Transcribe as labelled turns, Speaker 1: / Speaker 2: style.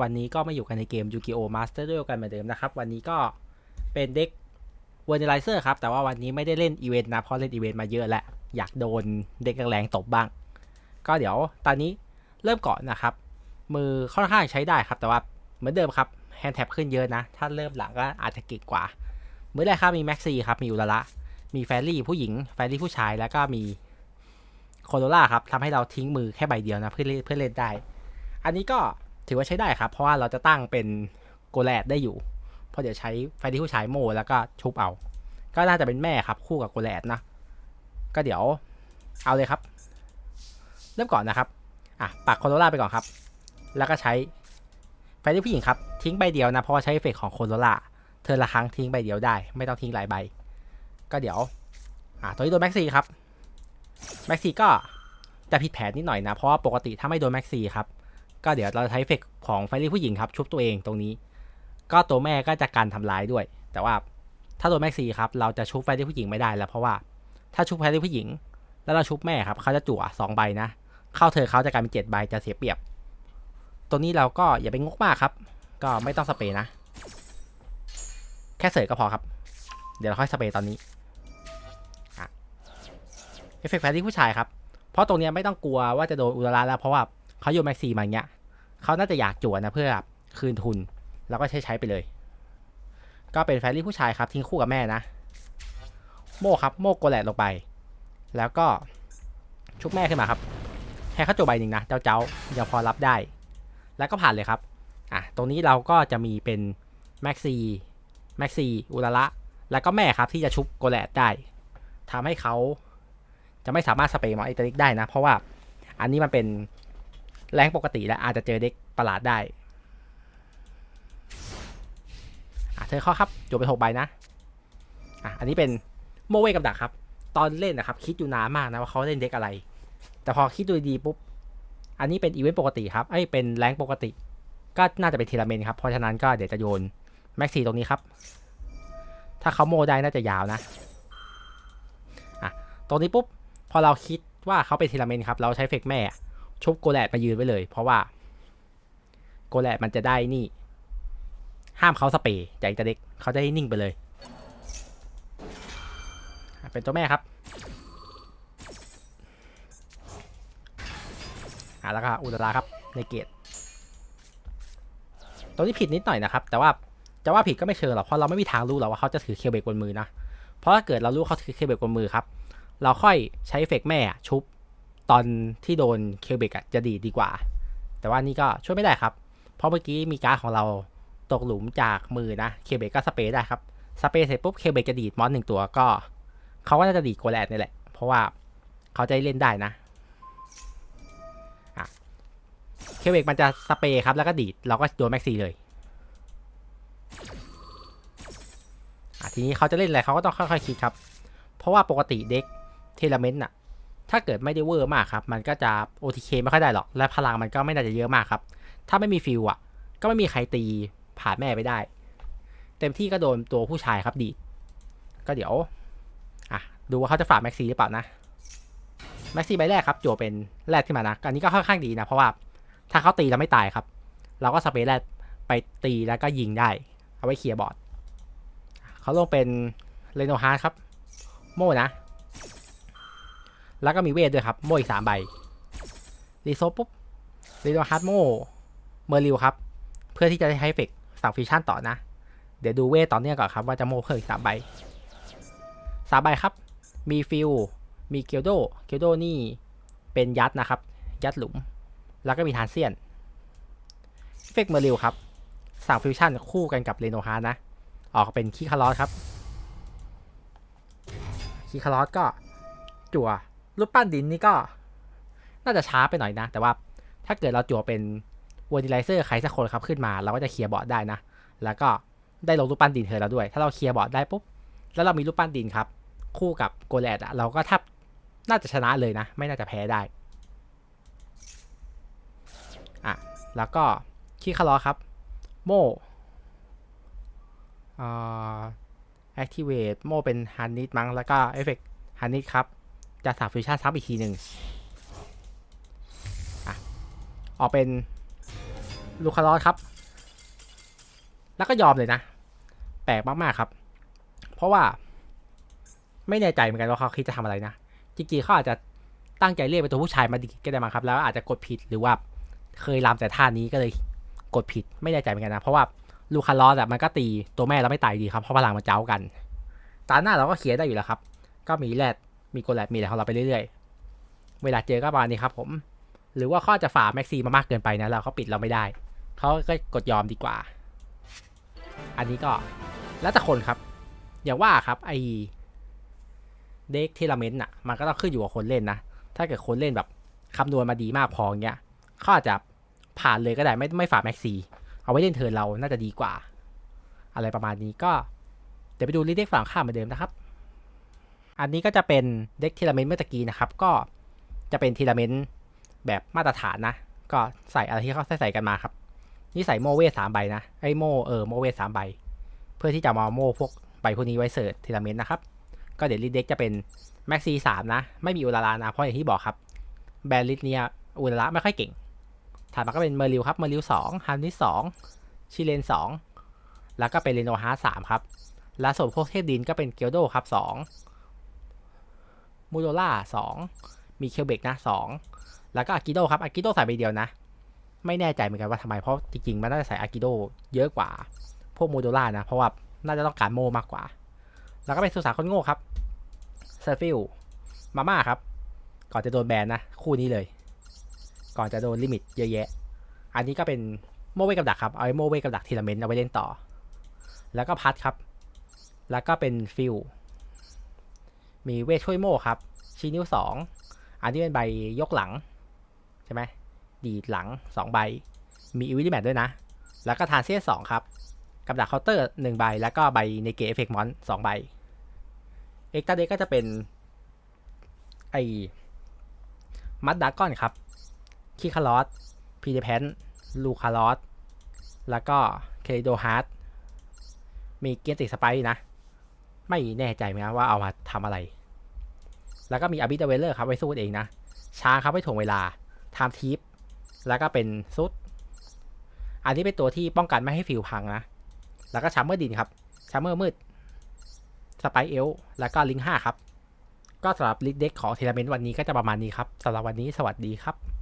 Speaker 1: วันนี้ก็มาอยู่กันในเกม Yu-Gi-Oh! Master Duel กันเหมือนเดิมนะครับ วันนี้ก็เป็นเด็ก v e r n a l i z e r ครับ แต่ว่าวันนี้ไม่ได้เล่นอีเวนต์นะเพราะเล่นอีเวนต์มาเยอะแล้ว อยากโดนเด็กแรงๆตบบ้าง ก็เดี๋ยวตอนนี้เริ่มก่อนนะครับ มือค่อนข้างใช้ได้ครับ แต่ว่าเหมือนเดิมครับแฮนด์แท็บขึ้นเยอะนะ ถ้าเริ่มหลังก็อาจจะเก่งกว่า มือแรกครับมีแม็กซี่ครับ มีอุลาระมีแฟรี่ผู้หญิง แฟรี่ผู้ชาย แล้วก็มีโคโรล่าครับทำให้เราทิ้งมือแค่ใบเดียวนะเพื่อเล่นเพื่อเล่นได้ อันนี้ก็ ถือว่าใช้ได้ครับ เพราะว่าเราจะตั้งเป็นโกลแลดได้อยู่ เพราะเดี๋ยวใช้แฟรี่ผู้ชายโมแล้วก็ชุบเอา ก็น่าจะเป็นแม่ครับคู่กับโกลแลดนะ ก็เดี๋ยวเอาเลยครับ เริ่มก่อนนะครับ อะปักโคโรล่าไปก่อนครับ แล้วก็ใช้แฟรี่ผู้หญิงครับ ทิ้งใบเดียวนะ เพราะว่าใช้เอฟเฟกของโคโรล่าเธอละครั้งทิ้งใบเดียวได้ ไม่ต้องทิ้งหลายใบ ก็เดี๋ยวอะตัวนี้โดนแม็กซี่ครับแม็กซี่ก็จะผิดแผนนิดหน่อยนะ เพราะว่าปกติถ้าไม่โดนแม็กซี่ครับ ก็เดี๋ยวเราใช้เอฟเฟกต์ของไฟรี่ผู้หญิงครับชุบตัวเองตรงนี้ ก็ตัวแม่ก็จะการทำร้ายด้วย แต่ว่าถ้าโดนแม็กซี่ครับเราจะชุบไฟรี่ผู้หญิงไม่ได้แล้วเพราะว่าถ้าชุบไฟรี่ผู้หญิง แล้วเราชุบแม่ครับเขาจะจั่วสองใบนะ เข้าเธอเขาจะกลายเป็นเจ็ดใบจะเสียเปรียบ ตัวนี้เราก็อย่าไปงกมากครับ ก็ไม่ต้องสเปรย์นะ แค่เสยก็พอครับ เดี๋ยวเราค่อยสเปรย์ตอนนี้เอฟเฟกต์แฟรี่ผู้ชายครับ เพราะตรงนี้ไม่ต้องกลัวว่าจะโดนอุลาระแล้วเพราะว่า เขาโยนแม็กซีมาเงี้ยเขาน่าจะอยากจั่วนะเพื่อคืนทุน แล้วก็ใช้ใช้ไปเลย ก็เป็นแฟรี่ผู้ชายครับทิ้งคู่กับแม่นะ โม่ครับโม่โกแลดลงไป แล้วก็ชุบแม่ขึ้นมาครับให้เขาโจใบหนึ่งนะเจ้าเจ้ายังพอรับได้ แล้วก็ผ่านเลยครับอะตรงนี้เราก็จะมีเป็นแม็กซีแม็กซีอุลาระแล้วก็แม่ครับที่จะชุบโกแลดได้ทำให้เขาจะไม่สามารถสเปรย์มอนอิตาลิกได้นะ เพราะว่าอันนี้มันเป็น แรงปกติและอาจจะเจอเด็กประหลาดได้อะเธอเข้าครับจบไปหกใบนะอะอันนี้เป็นโมเวกับดักครับ ตอนเล่นนะครับ คิดอยู่นานมากนะว่าเขาเล่นเด็กอะไร แต่พอคิดดูดีปุ๊บ อันนี้เป็นอีเวนต์ปกติครับไอ้ยเป็นแรงปกติ ก็น่าจะเป็นเทเลเมนครับ เพราะฉะนั้นก็เดี๋ยวจะโยนแม็กซี่ตรงนี้ครับ ถ้าเขาโมได้น่าจะยาวนะอะตรงนี้ปุ๊บ พอเราคิดว่าเขาเป็นเทเลเมนครับ เราใช้เฟกแม่ ชุบโกแลดมายืนไว้เลย เพราะว่า โกแลดมันจะได้นี่ ห้ามเขาสเปรย์จากอิตาเด็กเขาจะได้นิ่งไปเลย เป็นตัวแม่ครับอะแล้วก็อุตราครับในเกตตัวนี้ผิดนิดหน่อยนะครับ แต่ว่าจะว่าผิดก็ไม่เชิงหรอกเพราะเราไม่มีทางรู้หรอกว่าเขาจะถือเคเบกบนมือนะเพราะถ้าเกิดเรารู้เขาถือเคเบกบนมือครับ เราค่อยใช้เฟกแม่ชุบ ตอนที่โดนเคเบกอะจะดีดีกว่า แต่ว่านี่ก็ช่วยไม่ได้ครับ เพราะเมื่อกี้มีการของเราตกหลุมจากมือนะเคเบกก็สเปรย์ได้ครับสเปรย์เสร็จปุ๊บเคเบกจะดีดมอนหนึ่งตัวก็เขาก็น่าจะดีดโกแลดนี่แหละ เพราะว่าเขาจะเล่นได้นะเคเบกมันจะสเปรย์ครับแล้วก็ดีดเราก็โดนแม็กซี่เลยทีนี้เขาจะเล่นอะไรเขาก็ต้องค่อยๆคิดครับ เพราะว่าปกติเด็กเทเลเมนต์น่ะ ถ้าเกิดไม่ได้เวอร์มากครับ มันก็จะ OTK ไม่ค่อยได้หรอก และพลังมันก็ไม่น่าจะเยอะมากครับ ถ้าไม่มีฟิลอะ ก็ไม่มีใครตีผ่านแม่ไปได้ เต็มที่ก็โดนตัวผู้ชายครับดีก็เดี๋ยว อะ ดูว่าเขาจะฝากแม็กซี่หรือเปล่านะ แม็กซี่ใบแรกครับจั่วเป็นแรกขึ้นมานะ อันนี้ก็ค่อนข้างดีนะ เพราะว่าถ้าเขาตีแล้วไม่ตายครับ เราก็สเปรย์แรดไปตีแล้วก็ยิงได้ เอาไว้เคลียร์บอร์ด เขาลงเป็นเรโนฮาร์ดครับ โม่นะ แล้วก็มีเวทด้วยครับ โมอีกสามใบ รีโซปุ๊บเรโนฮาร์ดโม เมอร์ริวครับ เพื่อที่จะได้ให้เฟกสั่งฟิชชั่นต่อนะ เดี๋ยวดูเวทต่อเนื่องก่อนครับ ว่าจะโมเพิ่มอีกสามใบสามใบครับ มีฟิล มีเกียวโด เกียวโดนี่เป็นยัดนะครับ ยัดหลุม แล้วก็มีทานเซียน เฟกเมอร์ริวครับ สั่งฟิวชั่นคู่กันกับเรโนฮาร์นะ ออกเป็นคีคาร์ลอสครับคีคาร์ลอสก็จั่ว รูปปั้นดินนี่ก็ น่าจะช้าไปหน่อยนะ แต่ว่าถ้าเกิดเราจั่วเป็นวอร์ดิไลเซอร์ใครสักคนครับขึ้นมา เราก็จะเคลียร์บอร์ดได้นะ แล้วก็ได้ลงรูปปั้นดินเธอแล้วด้วย ถ้าเราเคลียร์บอร์ดได้ปุ๊บ แล้วเรามีรูปปั้นดินครับ คู่กับโกลแลดอะเราก็ทับน่าจะชนะเลยนะ ไม่น่าจะแพ้ได้อะแล้วก็คีคาร์ลอครับ โมอ่า activate โมเป็นฮันนิดมั้งแล้วก็เอฟเฟกฮันนิดครับ จะสับฟิวชั่นซับอีกทีหนึ่งอะออกเป็นลูคาร์ลอสครับ แล้วก็ยอมเลยนะ แปลกมากๆครับ เพราะว่า ไม่แน่ใจเหมือนกันว่าเขาคิดจะทำอะไรนะ จริงๆเขาอาจจะตั้งใจเรียกเป็นตัวผู้ชายมาดีก็ได้มั้งครับ แล้วอาจจะกดผิดหรือว่าเคยรำแต่ท่านี้ก็เลยกดผิดไม่แน่ใจเหมือนกันนะ เพราะว่าลูคาร์ลอสอะมันก็ตีตัวแม่แล้วไม่ตายดีครับเพราะพลังมันเจ้ากัน ตาหน้าเราก็เคลียร์ได้อยู่แล้วครับ ก็มีแรด มีโกแลดมีอะไรของเราไปเรื่อยๆ เวลาเจอก็ประมาณนี้ครับผม หรือว่าขาอจะฝ่าแม็กซีมามากเกินไปนะแล้วเขาปิดเราไม่ได้ เขาก็กดยอมดีกว่า อันนี้ก็แล้วแต่คนครับ อย่างว่าครับไอเด็กเทเลเมนต์อะ มันก็ต้องขึ้นอยู่กับคนเล่นนะ ถ้าเกิดคนเล่นแบบคำนวณมาดีมากพอเงี้ยเขาอาจจะผ่านเลยก็ได้ไม่ไม่ฝ่าแม็กซีเอาไว้เล่นเทิร์นเราน่าจะดีกว่า อะไรประมาณนี้ก็เดี๋ยวไปดูลิเด็กฝั่งข้ามเหมือนเดิมนะครับ อันนี้ก็จะเป็นเด็กเทเลเมนต์เมื่อตะกี้นะครับ ก็จะเป็นเทเลเมนต์แบบมาตรฐานนะ ก็ใส่อะไรที่เขาใส่ใส่กันมาครับ นี่ใส่โมเวสสามใบนะ ไอโมเออโมเวสสามใบ เพื่อที่จะมาโมพวกใบพวกนี้ไว้เสิร์ชทีละเมนต์นะครับ ก็เดี๋ยวลิเด็กจะเป็นแม็กซีสามนะ ไม่มีอุลารานะ เพราะอย่างที่บอกครับ แบรนด์ลิเนียอุลาราไม่ค่อยเก่ง ถัดมาก็เป็นเมอร์ลิวครับ เมอร์ลิวสองฮันนิสสองชิเลนสองแล้วก็เป็นเรโนฮาร์สามครับ และส่วนพวกเทพดินก็เป็นเกียวโดครับสอง มูโดล่าสองมีเคียวเบกนะสองแล้วก็อากิโดครับอากิโดใส่ใบเดียวนะ ไม่แน่ใจเหมือนกันว่าทำไมเพราะจริงๆมันน่าจะใส่อากิโดเยอะกว่า พวกโมโดล่านะ เพราะว่าน่าจะต้องการโมมากกว่า แล้วก็เป็นสุสานคนโง่ครับเซอร์ฟิลมาม่าครับ ก่อนจะโดนแบนนะ คู่นี้เลย ก่อนจะโดนลิมิตเยอะแยะ อันนี้ก็เป็นโมเวกับดักครับ เอาไอ้โมเวกับดักทีละเมนต์เอาไว้เล่นต่อ แล้วก็พัดครับ แล้วก็เป็นฟิล มีเวทช่วยโม่ครับชี้นิ้วสองอันนี้เป็นใบยกหลัง ใช่ไหมดีดหลัง 2 ใบ มีอีวิลิแมทด้วยนะ แล้วก็ทานเซียสองครับ กับดักเคาน์เตอร์ 1 ใบ แล้วก็ใบในเกเอฟเฟกมอนสองใบ เอ็กตาเดก็จะเป็น ไอมัดดาก้อนครับคีคาร์ลอสพีเดแพนลูคาร์ลอสแล้วก็เคโดฮาร์ดมีเกียรติสไปนะ ไม่แน่ใจเหมือนกันว่าเอามาทำอะไร แล้วก็มีอาบิดเวลเลอร์ครับไว้สู้เองนะ ช้าครับไว้ถ่วงเวลาไทม์ทีปแล้วก็เป็นซุด อันนี้เป็นตัวที่ป้องกันไม่ให้ฟิวพังนะ แล้วก็ชัมเมอร์ดินครับชัมเมอร์มืด สไปเอล แล้วก็ลิงห้าครับ ก็สำหรับลิเด็กของเทเลเมนต์วันนี้ก็จะประมาณนี้ครับสำหรับวันนี้สวัสดีครับ